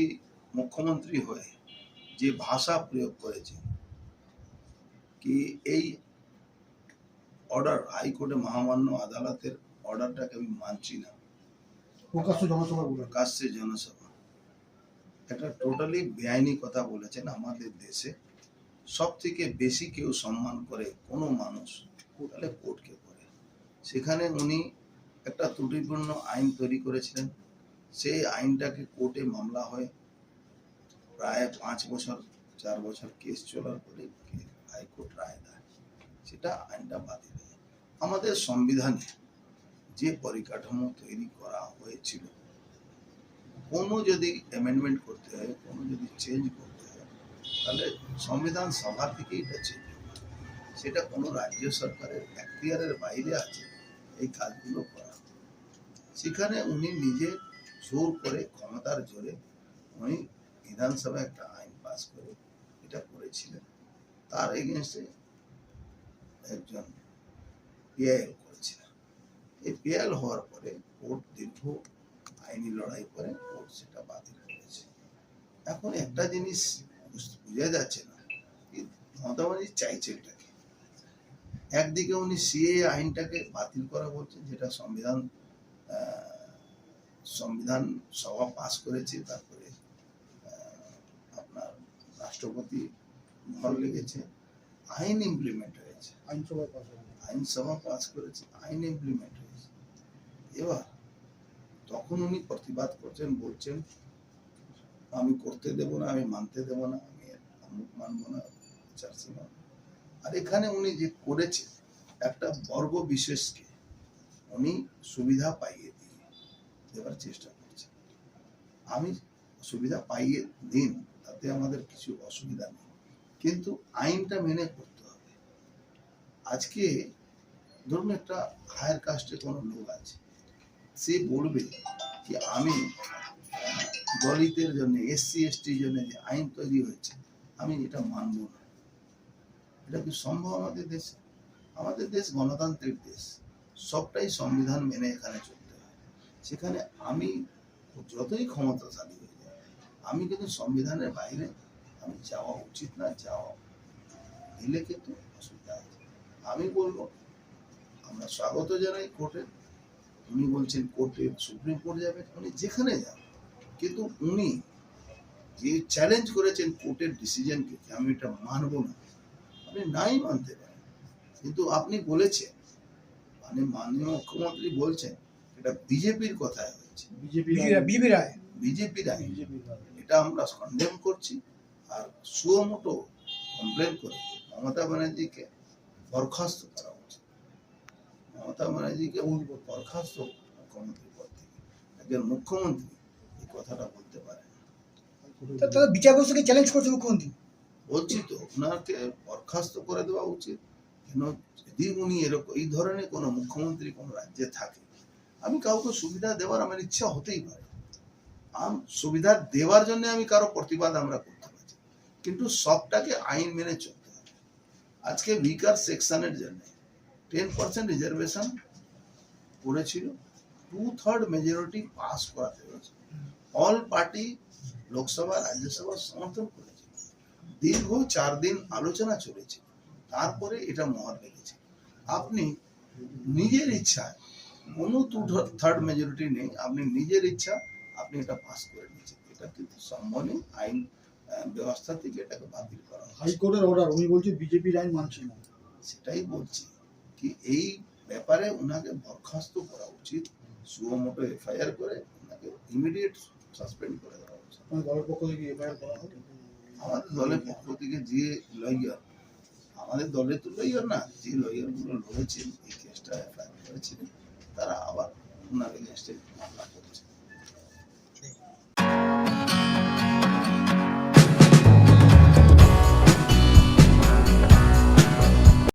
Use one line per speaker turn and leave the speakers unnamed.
মোদী মুখ্যমন্ত্রী হয়ে যে ভাষা প্রয়োগ করেছে কি এই অর্ডার হাইকোর্টে মহামান্য আদালতের অর্ডারটাকে আমি মানছি না।
প্রকাশ্য জনসভা
প্রকাশ্যে জনসভা। একটা টোটালি বেআইনি কথা বলেছেন আমাদের দেশে। সব থেকে বেশি কেউ সম্মান করে কোনো মানুষ তাহলে কোর্টকে করে। সেখানে উনি একটা ত্রুটিপূর্ণ আইন তৈরি করেছিলেন। সেই আইনটাকে কোর্টে মামলা হয়। প্রায় পাঁচ বছর, চার বছর কেস চলার পরে হাইকোর্ট রায় দেয়। সেটা আইনটা বাতিল হয়। আমাদের সংবিধানে যে পরিকাঠামো তৈরি করা হয়েছিল, কোনো যদি অ্যামেন্ডমেন্ট করতে হয়, কোনো যদি চেঞ্জ করতে হয়, তাহলে সংবিধান সভা থেকে এটা চেঞ্জ সেটা কোনো রাজ্য সরকারের এখতিয়ারের বাইরে আছে, এই কাজগুলো করা। সেখানে উনি নিজে জোর করে ক্ষমতার জোরে উনি বিধানসভায় একটা আইন পাস করে এটা করেছিলেন। তার এগেনস্টে একজন পিআইএল করেছিলেন। এই পিএল হওয়ার পরে কোর্ট দীর্ঘ আইনি লড়াই করে কোর্ট সেটা বাতিল করেছে। এখন একটা জিনিস বুঝ- যাচ্ছে না মমতা ব্যানার্জি চাইছে এটাকে। একদিকে উনি সিএ আইনটাকে বাতিল করা বলছেন, যেটা সংবিধান সংবিধান সভা পাস করেছে তারপরে আপনার রাষ্ট্রপতি ঘর লেগেছে আইন ইমপ্লিমেন্ট হয়েছে। আইনসভা পাস করেছে আইন ইমপ্লিমেন্ট হয়েছে। এবার তখন উনি প্রতিবাদ করছেন বলছেন আমি করতে দেব না আমি মানতে দেব না আমি অমুক মানবো না চার্চি মানবো না। আর এখানে উনি যে করেছে একটা বর্গ বিশেষকে উনি সুবিধা পাইয়ে দেওয়ার চেষ্টা করছেন আমি সুবিধা পাইয়ে দিন, তাতে আমাদের কিছু অসুবিধা নেই। কিন্তু আইনটা মেনে করতে হবে। আজকে ধরুন একটা হায়ার কাস্টে কোনো লোক আছে, সে বলবে যে আমি দলিতের জন্য এসসি এসটির জন্য যে আইন তৈরি হয়েছে, আমি এটা মানব না। এটা কি সম্ভব আমাদের দেশে? আমাদের দেশ গণতান্ত্রিক দেশ, সবটাই সংবিধান মেনে এখানে হয় সেখানে আমি যতই ক্ষমতাশালী হয়ে যায় আমি কিন্তু সংবিধানের বাইরে আমি যাওয়া উচিত না, যাওয়া দিলে কিন্তু অসুবিধা আছে। আমি বলব, আমরা স্বাগত জানাই কোর্টে উনি বলছেন কোর্টে সুপ্রিম কোর্ট যাবেন উনি যেখানে যান কিন্তু উনি যে চ্যালেঞ্জ করেছেন কোর্টের ডিসিশনকে আমি এটা মানব না, আপনি নাই মানতে পারেন। কিন্তু আপনি বলেছেন মানে মাননীয় মুখ্যমন্ত্রী বলছেন এটা বিজেপির কথায় হয়েছে।
বিজেপি
বিজেপি রায়।
বিজেপির এটা আমরা কন্ডেম করছি আর সুমোটো কমপ্লেন করে। মমতা ব্যানার্জিকে বরখাস্ত করা উচিত মমতা ব্যানার্জিকে বরখাস্ত মুখ্যমন্ত্রী পদ থেকে। একজন মুখ্যমন্ত্রী এই কথাটা বলতে পারে
তারা বিচার ব্যবস্থাকে চ্যালেঞ্জ করছে মুখ্যমন্ত্রী।
বলছি তো ওনাকে বরখাস্ত করে দেওয়া উচিত। কেন? যদি উনি এরকম এই ধরনের কোনো মুখ্যমন্ত্রী কোনো রাজ্যে থাকে আমি কাউকে সুবিধা দেওয়ার আমার ইচ্ছা হতেই পারে। সুবিধা দেওয়ার জন্য আমি কারও প্রতিবাদ আমরা করতে পারি কিন্তু সবটাকে আইন মেনে চলতে হবে। আজকে উইকার সেকশনের জন্য টেন পার্সেন্ট রিজার্ভেশন করেছিল টু থার্ড মেজরিটি পাস করাতে হয়েছে। অল পার্টি লোকসভা, রাজ্যসভা সমর্থন করেছে। দীর্ঘ চার দিন আলোচনা চলেছে। তারপরে এটা মহর লেগেছে আপনি নিজের ইচ্ছায় কোনো টু থার্ড মেজরিটি নেই। আপনি নিজের ইচ্ছা আপনি এটা পাস করে নিয়েছেন। এটা কিন্তু সম্ভব নেই আইন ব্যবস্থা থেকে এটাকে বাতিল করা
হাইকোর্টের অর্ডার উনি বলছেন বিজেপির আইন মানছে না।
সেটাই বলছি কি এই ব্যাপারে ওনাকে বরখাস্ত করা উচিত। সুমোটো এফআইআর করে ওনাকে ইমিডিয়েট সাসপেন্ড করে দেওয়া উচিত
দলের পক্ষ থেকে এফআইআর করা হবে?
আমাদের দলের পক্ষ থেকে যে লয়ার আমাদের দলের তো লয়ার না যে লয়ারগুলো লড়েছেন এই কেসটা এফআইআর করেছিলেন তারা আবার ওনার এগেনস্টে মামলা করে